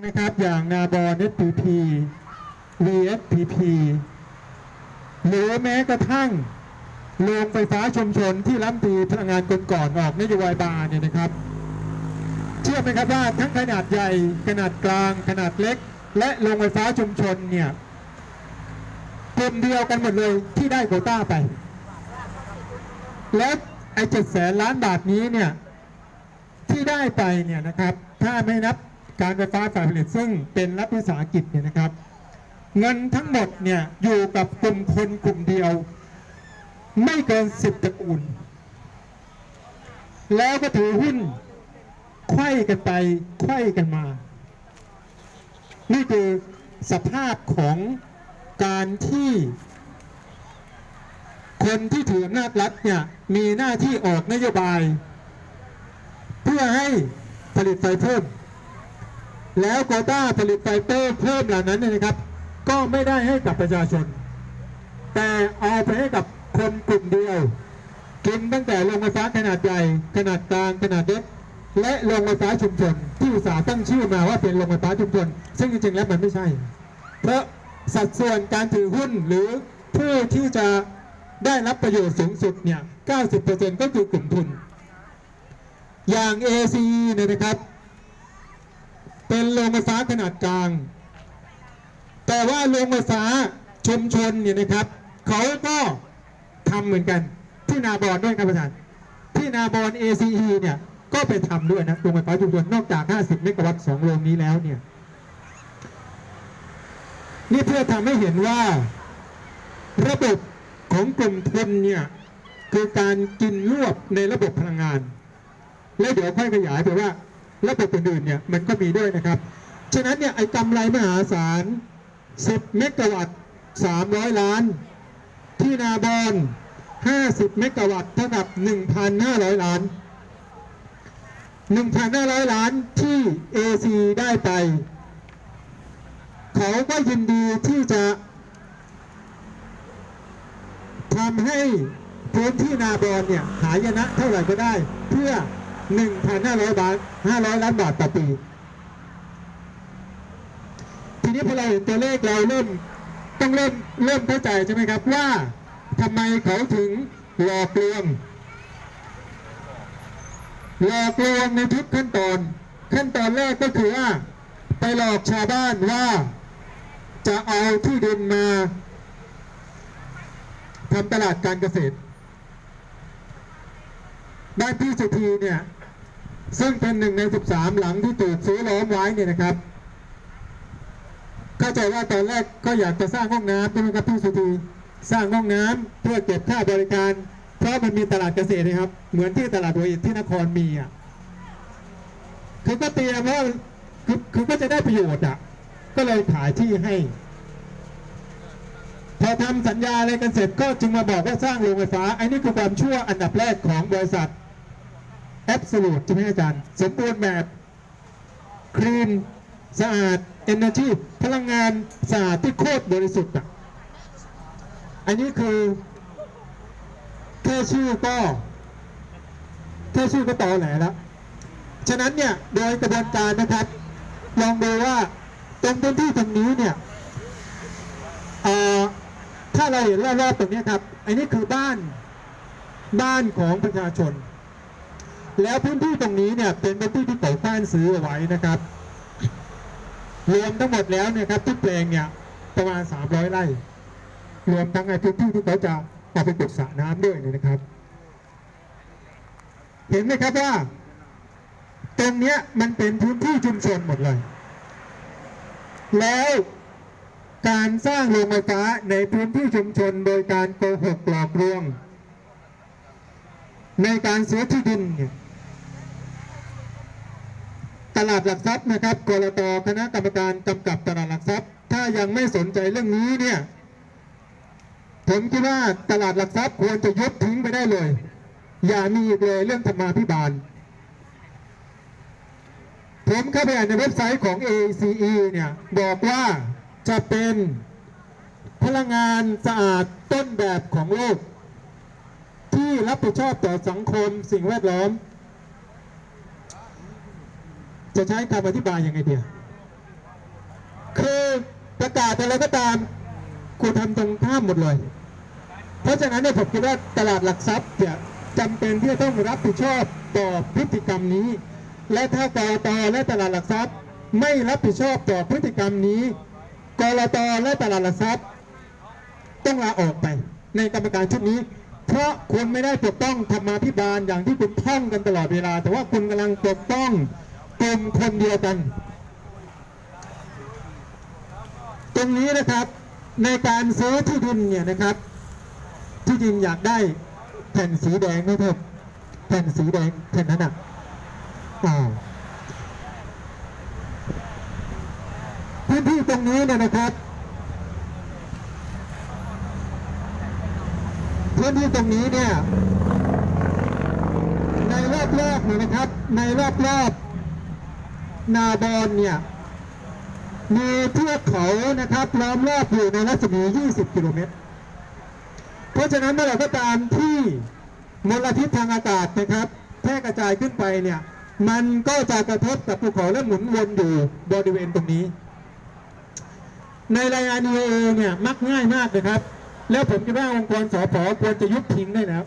นะครับ อย่างนาบอน SPP VSPP หรือแม้กระทั่งโรงไฟฟ้าชุมชนที่รัฐมตีพลังงานคนก่อนออกนโยบายบาเนี่ยนะครับ เชื่อไหมครับว่าทั้งขนาดใหญ่ขนาดกลาง ขนาดเล็ก และโรงไฟฟ้าชุมชนเนี่ยกลุ่มเดียวกันหมดเลยที่ได้โควต้าไป และไอ้เจ็ดแสนล้านบาทนี้เนี่ยที่ได้ไปเนี่ยนะครับ ถ้าไม่นับ การไฟฟ้าฝ่ายผลิตซึ่งเป็นรัฐวิสาหกิจเนี่ยนะครับ เงินทั้งหมดเนี่ยอยู่กับกลุ่มคนกลุ่มเดียว ไม่เกินสิบตระกูลแล้วก็ถือหุ้นไขว้กันไปไขว้กันมา นี่คือสภาพของการที่ คนที่ถืออำนาจรัฐเนี่ยมีหน้าที่ออกนโยบาย เพื่อให้ผลิตไฟเพิ่ม แล้วโควต้าผลิตไฟเพิ่มเพิ่มเหล่านั้นเนยนะครับ ก็ไม่ได้ให้กับประชาชน แต่เอาไปให้กับคนกลุ่มเดียว กินตั้งแต่โรงไฟฟ้าขนาดใหญ่ ขนาดกลางขนาดเล็กและโรงไฟฟ้าชุมชน ที่อุตสาห์ตั้งชื่อมาว่าเป็นโรงไฟฟ้าชุมชน ซึ่งจริงๆแล้วมันไม่ใช่ เพราะสัดส่วนการถือหุ้นหรือผู้ที่จะได้รับประโยชน์สูงสุดเนี่ย 90%ก็คือกลุ่มทุน อย่าง ACE เนี่ยนะครับ เป็นโรงไฟฟ้าขนาดกลาง แต่ว่าโรงไฟฟ้าชุมชนเนี่ยนะครับ เขาก็ทำเหมือนกัน ที่นาบอนด้วยครับประธานที่นาบอน ACE เนี่ยก็ไปทำด้วยนะโรงไฟฟ้าชุมชนนอกจาก 50 เมกะวัตต์สองโรงนี้แล้วเนี่ยนี่เพื่อทำให้เห็นว่าระบบของกลุ่มทุนเนี่ยคือการกินรวบในระบบพลังงาน แล้วเดี๋ยวค่อยขยายไปว่า ระบบอื่นๆเนี่ยมันก็มีด้วยนะครับ ฉะนั้นเนี่ยไอ้กำไรมหาศาล 10 เมกะวัตต์ 300 ล้าน ที่นาบอน 50 เมกะวัตต์เท่ากับ 1,500 ล้าน 1,500 ล้านที่ AC ได้ไป เขาก็ยินดีที่จะทำให้พื้นที่นาบอนเนี่ยหายนะเท่าไหร่ก็ได้เพื่อ 1,500บาท500ล้านบาทต่อปี ทีนี้พอเราเห็นตัวเลขเราเริ่มต้องเริ่มเริ่มเข้าใจใช่ไหมครับว่าทำไมเขาถึงหลอกลวงหลอกลวงในทุกขั้นตอน ขั้นตอนแรกก็คือว่า ไปหลอกชาวบ้านว่า จะเอาที่ดินมาทำตลาดการเกษตรบ้านพี่สุธีเนี่ย ซึ่งเป็นหนึ่งใน 13 หลังที่ถูกซื้อล้อมไว้เนี่ยนะครับ เข้าใจว่าตอนแรกก็อยากจะสร้างห้องน้ำใช่ไหมครับพี่สุธีสร้างห้องน้ำเพื่อเก็บค่าบริการ เพราะมันมีตลาดเกษตรนะครับ เหมือนที่ตลาดหัวหินที่นครมีอะคือก็เตรียมว่าคือคือก็จะได้ประโยชน์อะ ก็เลยขายที่ให้ พอทำสัญญาอะไรกันเสร็จก็จึงมาบอกว่าสร้างโรงไฟฟ้าไอ้นี่คือความชั่วอันดับแรกของบริษัท Absolute ใช่ไหมอาจารย์ สมบูรณ์แบบคลีนสะอาด Energy พลังงานสะอาดที่โคตรบริสุทธิ์อะอันนี้คือแค่ชื่อก็แค่ชื่อก็ต่อแหลแล้ว ฉะนั้นเนี่ยโดยกระบวนการนะครับ ลองดูว่าตรงพื้นที่ตรงนี้เนี่ยเอ่อถ้าเราเห็นรอบๆตรงนี้ครับ อันนี้คือบ้านบ้านของประชาชน แล้วพื้นที่ตรงนี้เนี่ยเป็นพื้นที่ที่เขาฟ้านซื้อเอาไว้นะครับ รวมทั้งหมดแล้วเนี่ยครับทุกแปลงเนี่ยประมาณ 300 ไร่ รวมทั้งไอ้พื้นที่ที่เขาจะเอาไปปลูกสระน้ำด้วยเนี่ยนะครับ เห็นไหมครับว่า ตรงเนี้ยมันเป็นพื้นที่ชุมชนหมดเลย แล้วการสร้างโรงไฟฟ้าในพื้นที่ชุมชนโดยการโกหกหลอกลวงในการซื้อที่ดินเนี่ย ลาดหลักทรัพย์นะครับกรตคณะกรรมการกำกับตลาดหลักทรัพย์ ถ้ายังไม่สนใจเรื่องนี้เนี่ยผมคิดว่าตลาดหลักทรัพย์ควรจะยกทิ้งไปได้เลย อย่ามีอีกเลยเรื่องธรรมาภิบาล ผมเข้าไปอ่านในเว็บไซต์ของ ACE เนี่ยบอกว่าจะเป็นพลังงานสะอาดต้นแบบของโลก ที่รับผิดชอบต่อสังคมสิ่งแวดล้อม จะใช้คำอธิบายยังไงเดียคือประกาศอะไรก็ตามคุณทำตรงข้ามหมดเลย เพราะฉะนั้นเนี่ยผมคิดว่าตลาดหลักทรัพย์เนี่ยจำเป็นที่จะต้องรับผิดชอบต่อพฤติกรรมนี้ และถ้ากรตและตลาดหลักทรัพย์ ไม่รับผิดชอบต่อพฤติกรรมนี้กรตและตลาดหลักทรัพย์ ต้องลาออกไป ในกรรมการชุดนี้ เพราะคุณไม่ได้ปกป้องธรรมาภิบาลอย่างที่คุณท่องกันตลอดเวลา แต่ว่าคุณกำลังปกป้อง กลุ่มคนเดียวกัน ตรงนี้นะครับในการซื้อที่ดินเนี่ยนะครับ ที่ดินอยากได้แผ่นสีแดงไหมเพิ่มแผ่นสีแดงแผ่นนั้นอะอ่าพื้นที่ตรงนี้เนี่ยนะครับ พื้นที่ตรงนี้เนี่ย ในรอบรอบๆเนี่ยนะครับ ในรอบรอบๆ นาบอนเนี่ยมีเทือกเขานะครับล้อมรอบอยู่ในรัศมี 20 กิโลเมตร เพราะฉะนั้นเมื่อไหร่ก็ตามที่มลพิษทางอากาศนะครับแพร่กระจายขึ้นไปเนี่ย มันก็จะกระทบกับภูเขาและหมุนวนอยู่บริเวณตรงนี้ ในรายงาน EAA เนี่ยมักง่ายมากเลยครับ แล้วผมคิดว่าองค์กรสอพอควรจะยุบทิ้งได้แล้ว